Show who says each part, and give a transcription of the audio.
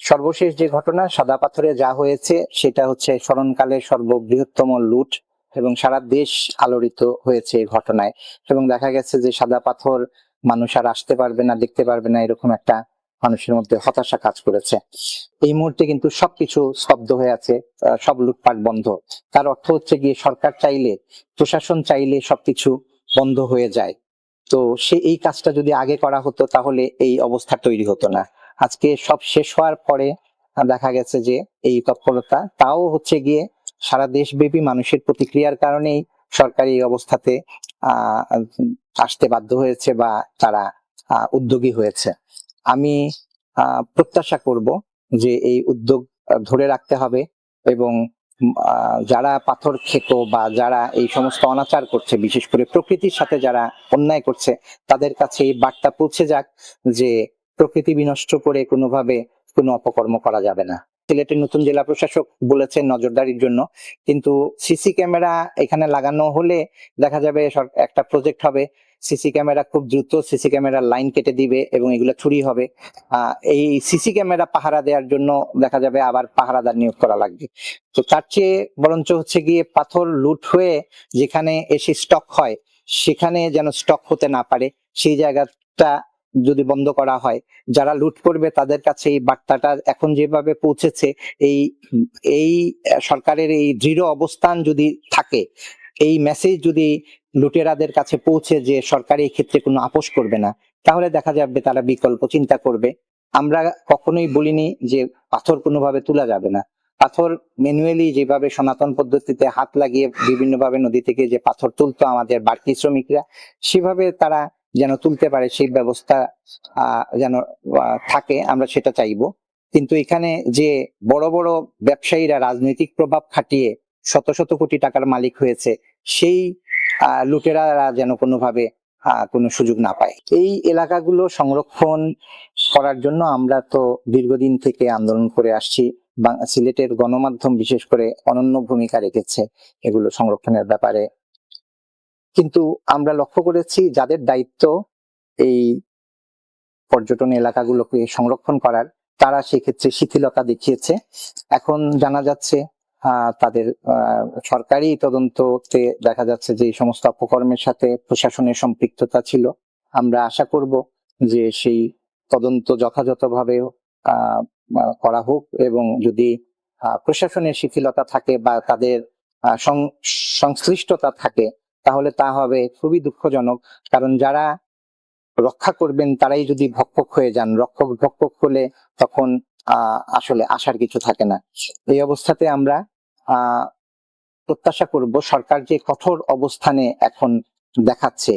Speaker 1: সর্বশেষ যে ঘটনা, সাদা পাথরে যা হয়েছে, সেটা হচ্ছে স্মরণকালের সর্ববৃহত্তম লুট এবং সারা দেশ আলোড়িত হয়েছে এই ঘটনায়। এবং দেখা গেছে যে সাদা পাথর মানুষ আর আসতে পারবে না, দেখতে পারবে না, এরকম একটা মানুষের মধ্যে হতাশা কাজ করেছে। এই মুহূর্তে কিন্তু সবকিছু স্তব্ধ হয়ে আছে সব লুটপাট বন্ধ। তার অর্থ হচ্ছে গিয়ে সরকার চাইলে, প্রশাসন চাইলে সবকিছু বন্ধ হয়ে যায়। তো সে, এই কাজটা যদি আগে করা হতো, তাহলে এই অবস্থা তৈরি হতো না। আজকে সব শেষ হওয়ার পরে দেখা গেছে যে এই তৎপরতা, তাও হচ্ছে গিয়ে সারা দেশব্যাপী মানুষের প্রতিক্রিয়ার কারণেই সরকারি এই অবস্থাতে আসতে বাধ্য হয়েছে বা তারা উদ্যোগী হয়েছে। আমি প্রত্যাশা করব যে এই উদ্যোগ ধরে রাখতে হবে এবং যারা পাথর খেত বা যারা এই সমস্ত অনাচার করছে, বিশেষ করে প্রকৃতির সাথে যারা অন্যায় করছে, তাদের কাছে এই বার্তা পৌঁছে যাক যে প্রকৃতি বিনষ্ট করে কোনোভাবে কোনো অপকর্ম করা যাবে না। সিলেটের নতুন জেলা প্রশাসক বলেছেন নজরদারির জন্য, কিন্তু সিসি ক্যামেরা এখানে লাগানো হলে দেখা যাবে একটা প্রজেক্ট হবে। সিসি ক্যামেরা খুব দ্রুত সিসি ক্যামেরার লাইন কেটে দিবে এবং এগুলো চুরি হবে। এই সিসি ক্যামেরা পাহারা দেওয়ার জন্য দেখা যাবে আবার পাহারাদার নিয়োগ করা লাগবে। তো তার চেয়ে বরঞ্চ হচ্ছে গিয়ে পাথর লুট হয়ে যেখানে এসে স্টক হয়, সেখানে যেন স্টক হতে না পারে, সেই জায়গাটা যদি বন্ধ করা হয়, যারা লুট করবে তাদের কাছে এই বার্তাটা এখন যেভাবে পৌঁছেছে, এই এই সরকারের এই দৃঢ় অবস্থান যদি থাকে, এই মেসেজ যদি লুটেরাদের কাছে পৌঁছে যে সরকার এই ক্ষেত্রে কোনো আপোষ করবে না, তাহলে দেখা যাবে তারা বিকল্প চিন্তা করবে। আমরা কখনোই বলিনি যে পাথর কোনোভাবে তোলা যাবে না। পাথর ম্যানুয়ালি যেভাবে সনাতন পদ্ধতিতে হাত লাগিয়ে বিভিন্নভাবে নদী থেকে যে পাথর তুলতো আমাদের বাড়তি শ্রমিকরা, সেভাবে তারা যেন তুলতে পারে সেই ব্যবস্থা যেন থাকে আমরা সেটা চাইব। কিন্তু এখানে যে বড় বড় ব্যবসায়ীরা রাজনৈতিক প্রভাব খাটিয়ে শত শত কোটি টাকার মালিক হয়েছে সেই আহ, লুটেরারা যেন কোনোভাবে কোনো সুযোগ না পায়। এই এলাকাগুলো সংরক্ষণ করার জন্য আমরা তো দীর্ঘদিন থেকে আন্দোলন করে আসছি সিলেটের গণমাধ্যম বিশেষ করে অনন্য ভূমিকা রেখেছে এগুলো সংরক্ষণের ব্যাপারে। কিন্তু আমরা লক্ষ্য করেছি যাদের দায়িত্ব এই পর্যটন এলাকাগুলোকে সংরক্ষণ করার, তারা সেক্ষেত্রে শিথিলতা দেখিয়েছে। এখন জানা যাচ্ছে তাদের সরকারি তদন্ততে দেখা যাচ্ছে যে সমস্ত অপকর্মের সাথে প্রশাসনের সম্পৃক্ততা ছিল। আমরা আশা করব যে সেই তদন্ত যথাযথভাবে করা হোক এবং যদি প্রশাসনের শিথিলতা থাকে বা তাদের সংশ্লিষ্টতা থাকে তাহলে তা হবে খুবই দুঃখজনক। কারণ যারা রক্ষা করবেন, তারাই যদি ভক্ষক হয়ে যান, রক্ষক, ভক্ষক হলে তখন আসলে আসার কিছু থাকে না। এই অবস্থাতে আমরা প্রত্যাশা করব সরকার যে কঠোর অবস্থানে এখন দেখাচ্ছে।